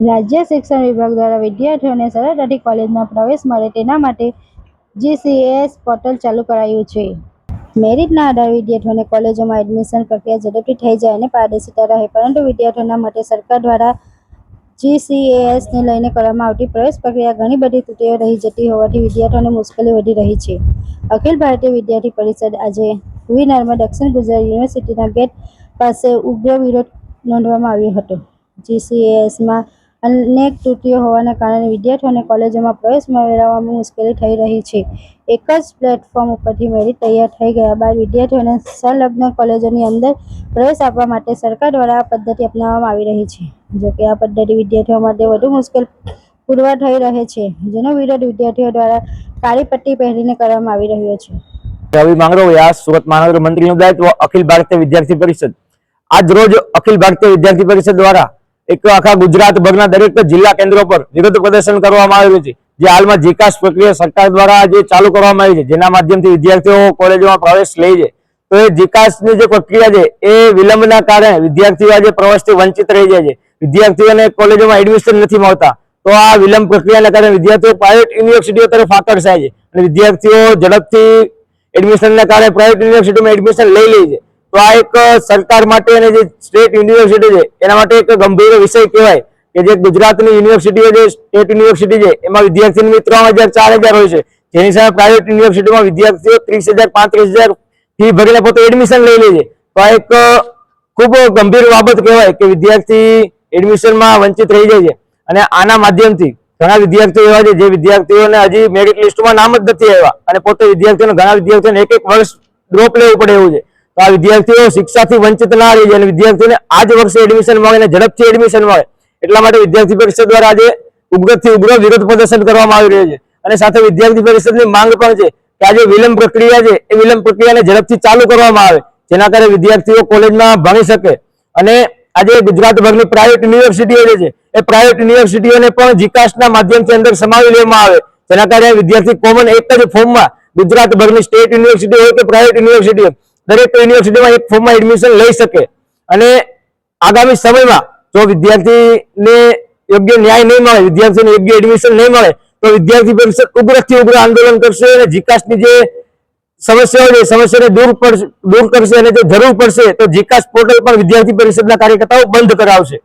રાજ્ય શિક્ષણ વિભાગ દ્વારા વિદ્યાર્થીઓને સરળતાથી કોલેજમાં પ્રવેશ મળે તેના માટે જીસીએસ પોર્ટલ ચાલુ કરાયું છે. મેરિટના આધારે વિદ્યાર્થીઓને કોલેજોમાં એડમિશન પ્રક્રિયા ઝડપથી થઈ જાય અને પારદર્શિતા રહે, પરંતુ વિદ્યાર્થીઓના માટે સરકાર દ્વારા જીસીએએસને લઈને કરવામાં આવતી પ્રવેશ પ્રક્રિયા ઘણી બધી ત્રુટીઓ રહી જતી હોવાથી વિદ્યાર્થીઓને મુશ્કેલી વધી રહી છે. અખિલ ભારતીય વિદ્યાર્થી પરિષદ આજે વિનરમાં દક્ષિણ ગુજરાત યુનિવર્સિટીના ગેટ પાસે ઉગ્ર વિરોધ નોંધવામાં આવ્યો હતો. જીસીએસમાં અનેક ત્રુટીઓ હોવાના કારણે વિદ્યાર્થીઓને કોલેજોમાં પ્રવેશ મેળવવામાં મુશ્કેલી થઈ રહી છે. એક જ પ્લેટફોર્મ ઉપરથી મેરિટ તૈયાર થઈ ગયા બાદ વિદ્યાર્થીઓને સંલગ્ન કોલેજોની અંદર પ્રવેશ આપવા માટે સરકાર દ્વારા આ પદ્ધતિ અપનાવવામાં આવી રહી છે. જોકે આ પદ્ધતિ વિદ્યાર્થીઓ માટે વધુ મુશ્કેલ પુરવાર થઈ રહે છે, જેનો વિરોધ વિદ્યાર્થીઓ દ્વારા કાળી પટ્ટી પહેરીને કરવામાં આવી રહ્યો છે. રવિ માંગરોળિયા સુરત મહાનગર મંત્રીનું દાયિત્વ અખિલ ભારતીય વિદ્યાર્થી પરિષદ. આજ રોજ અખિલ ભારતીય વિદ્યાર્થી પરિષદ દ્વારા એક આખા ગુજરાત ભરના દરેક જિલ્લા કેન્દ્રો પર વિરોધ પ્રદર્શન કરવામાં આવ્યું છે. જે હાલમાં જીકાસ પ્રક્રિયા સરકાર દ્વારા જે ચાલુ કરવામાં આવી છે, જેના માધ્યમથી વિદ્યાર્થીઓ કોલેજોમાં પ્રવેશ લે છે. તો એ જીકાસની જે પ્રક્રિયા છે, એ વિલંબના કારણે વિદ્યાર્થીઓ આજે પ્રવેશથી વંચિત રહી જાય છે. વિદ્યાર્થીઓને કોલેજોમાં એડમિશન નથી મળતા. તો આ વિલંબ પ્રક્રિયાના કારણે વિદ્યાર્થીઓ પ્રાઇવેટ યુનિવર્સિટીઓ તરફ આકર્ષાય છે અને વિદ્યાર્થીઓ ઝડપથી એડમિશનના કારણે પ્રાઇવેટ યુનિવર્સિટીમાં એડમિશન લઈ લે છે. તો આ એક સરકાર માટે અને જે સ્ટેટ યુનિવર્સિટી છે, એના માટે એક ગંભીર વિષય કહેવાય કે જે ગુજરાતની યુનિવર્સિટીઓ જે સ્ટેટ યુનિવર્સિટી છે, એમાં વિદ્યાર્થીની ત્રણ હજાર ચાર હજાર હોય છે, જેની સામે પ્રાઇવેટ યુનિવર્સિટીમાં વિદ્યાર્થીઓ ત્રીસ હજાર, પાંત્રીસ હજાર ફી ભરીને પોતે એડમિશન લઈ લે છે. તો આ એક ખૂબ ગંભીર બાબત કહેવાય કે વિદ્યાર્થી એડમિશનમાં વંચિત રહી જાય છે. અને આના માધ્યમથી ઘણા વિદ્યાર્થીઓ એવા છે, જે વિદ્યાર્થીઓને હજી મેરિટ લિસ્ટમાં નામ જ નથી આવ્યા અને પોતે વિદ્યાર્થીઓને ઘણા વિદ્યાર્થીઓને એક એક વર્ષ ડ્રોપ લેવું પડે એવું છે. તો આ વિદ્યાર્થીઓ શિક્ષાથી વંચિત ના રહી જાય વિદ્યાર્થીઓને આ જ વર્ષે એડમિશન મળે અને ઝડપથી એડમિશન મળે એટલા માટે વિદ્યાર્થી પરિષદ દ્વારા આજે ઉગ્રથી ઉગ્ર વિરોધ પ્રદર્શન કરવામાં આવી રહ્યું છે. અને સાથે વિદ્યાર્થી પરિષદની માંગ પણ છે કે આજે વિલંબ પ્રક્રિયા છે, એ વિલંબ પ્રક્રિયાને ઝડપથી ચાલુ કરવામાં આવે, જેના કારણે વિદ્યાર્થીઓ કોલેજમાં ભણી શકે. અને આજે ગુજરાતભરની પ્રાઇવેટ યુનિવર્સિટીઓ જે છે, એ પ્રાઇવેટ યુનિવર્સિટીઓને પણ જીકાસના માધ્યમથી અંદર સમાવી લેવામાં આવે. જેના કારણે વિદ્યાર્થી કોમન એક જ ફોર્મમાં ગુજરાતભરની સ્ટેટ યુનિવર્સિટી હોય કે પ્રાઇવેટ યુનિવર્સિટી હોય. દરેક યુનિવર્સિટીમાં એક ફોર્મમાં એડમિશન લઈ શકે. અને આગામી સમયમાં જો વિદ્યાર્થીને યોગ્ય ન્યાય નહીં મળે વિદ્યાર્થીને યોગ્ય એડમિશન નહીં મળે, તો વિદ્યાર્થી પરિષદ ઉગ્રથી ઉગ્ર આંદોલન કરશે અને જીકાસની જે સમસ્યાઓ છે સમસ્યાને દૂર દૂર કરશે અને જો જરૂર પડશે તો જીકાસ પોર્ટલ પણ વિદ્યાર્થી પરિષદના કાર્યકર્તાઓ બંધ કરાવશે.